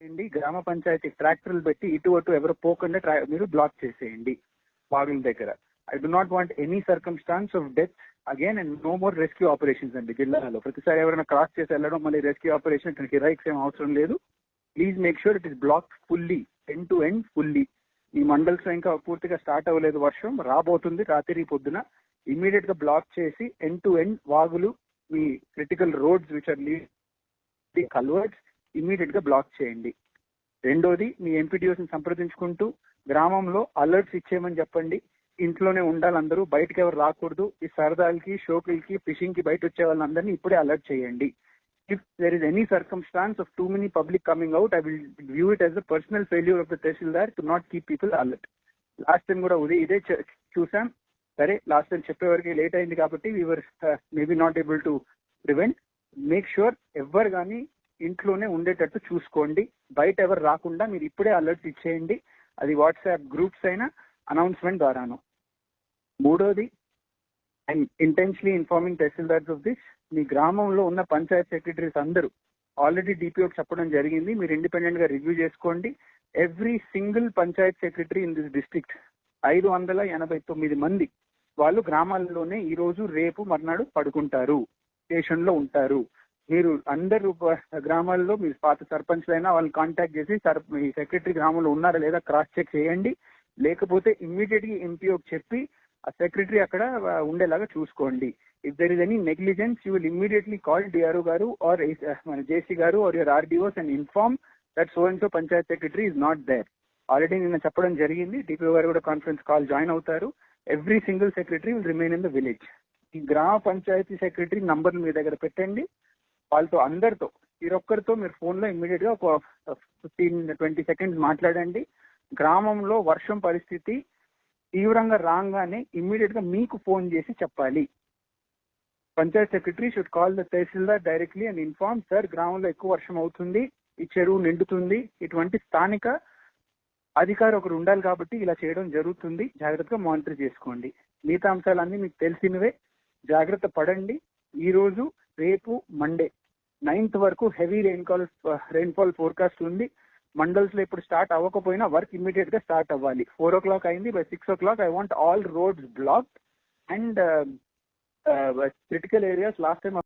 చేయండి గ్రామ పంచాయతీ ట్రాక్టర్లు పెట్టి ఇటు అటు ఎవరు పోకుండా మీరు బ్లాక్ చేసేయండి వాగుల దగ్గర. I do not want any circumstances of death again and no more rescue operations అండి జిల్లాలో. ప్రతిసారి ఎవరైనా క్రాస్ చేసి వెళ్ళడం మళ్ళీ రెస్క్యూ ఆపరేషన్ ఇక్కడికి రైక్స్ ఏం అవసరం లేదు. Please make sure it is block fully end to end fully ఈ మండల్స్ ఇంకా పూర్తిగా స్టార్ట్ అవ్వలేదు వర్షం రాబోతుంది రాత్రి పొద్దున. ఇమీడియట్గా బ్లాక్ చేసి ఎండ్ టు ఎండ్ వాగులు మీ critical roads which are lead culverts ఇమీడియట్గా బ్లాక్ చేయండి. రెండోది మీ ఎంపీడీఓస్ని సంప్రదించుకుంటూ గ్రామంలో అలర్ట్స్ ఇచ్చేయమని చెప్పండి. ఇంట్లోనే ఉండాలి అందరూ బయటకు ఎవరు రాకూడదు. ఈ సరదాలకి షోకులకి ఫిషింగ్కి బయట వచ్చే వాళ్ళందరినీ ఇప్పుడే అలర్ట్ చేయండి. If there is any circumstances of too many public coming out I will view it as a personal failure of the tahsildar to not keep people alert last time కూడా ఉదయం ఇదే చూసాం సరే లాస్ట్ టైం చెప్పేవరకు లేట్ అయింది కాబట్టి we are maybe not able to prevent make sure ఎవరు కానీ ఇంట్లోనే ఉండేటట్టు చూసుకోండి. బయట ఎవరు రాకుండా మీరు ఇప్పుడే అలర్ట్స్ ఇచ్చేయండి. అది వాట్సాప్ గ్రూప్స్ అయినా అనౌన్స్మెంట్ ద్వారాను. మూడోది and intensely informing tahsildars of this మీ గ్రామంలో ఉన్న పంచాయత్ సెక్రటరీస్ అందరూ ఆల్రెడీ డిపిఓకి చెప్పడం జరిగింది. మీరు ఇండిపెండెంట్గా రివ్యూ చేసుకోండి. Every single panchayat secretary in this district ఐదు వందల ఎనభై తొమ్మిది మంది వాళ్ళు గ్రామాల్లోనే ఈ రోజు రేపు మర్నాడు పడుకుంటారు. స్టేషన్లో ఉంటారు. మీరు అందరు గ్రామాల్లో మీరు పాత సర్పంచ్లైనా వాళ్ళని కాంటాక్ట్ చేసి సర్ మీ సెక్రటరీ గ్రామంలో ఉన్నారా లేదా క్రాస్ చెక్ చేయండి. లేకపోతే ఇమ్మీడియట్గా ఎంపీఓకి చెప్పి ఆ సెక్రటరీ అక్కడ ఉండేలాగా చూసుకోండి. If there is any negligence you will immediately call DRO గారు ఆర్ మన జేసీ గారు or your RDOs and inform that so and so panchayat secretary is not there already నిన్న చెప్పడం జరిగింది. డిపిఓ గారు కూడా కాన్ఫరెన్స్ కాల్ జాయిన్ అవుతారు. Every single secretary will remain in the village ఈ గ్రామ పంచాయతీ సెక్రటరీ నంబర్ మీ దగ్గర పెట్టండి. వాళ్ళతో అందరితో మీరొక్కరితో మీరు ఫోన్లో ఇమ్మీడియట్గా ఒక ఫిఫ్టీన్ ట్వంటీ సెకండ్స్ మాట్లాడండి. గ్రామంలో వర్షం పరిస్థితి తీవ్రంగా రాగానే ఇమ్మీడియట్గా మీకు ఫోన్ చేసి చెప్పాలి. Panchayat secretary should call the tahsildar directly and inform sir గ్రామంలో ఎక్కువ వర్షం అవుతుంది ఈ చెరువు నిండుతుంది ఇటువంటి స్థానిక అధికారి ఒకరు ఉండాలి కాబట్టి ఇలా చేయడం జరుగుతుంది. జాగ్రత్తగా మానిటర్ చేసుకోండి. మిగతా అంశాలన్నీ మీకు తెలిసినవే. జాగ్రత్త పడండి. ఈ రోజు రేపు మండే. నైన్త్ వరకు హెవీ రెయిన్ఫాల్ రెయిన్ఫాల్ ఫోర్కాస్ట్ ఉంది. మండల్స్లో ఇప్పుడు స్టార్ట్ అవ్వకపోయినా వర్క్ ఇమీడియట్గా స్టార్ట్ అవ్వాలి. ఫోర్ ఓ క్లాక్ అయింది by six o'clock I want all roads block and critical areas last time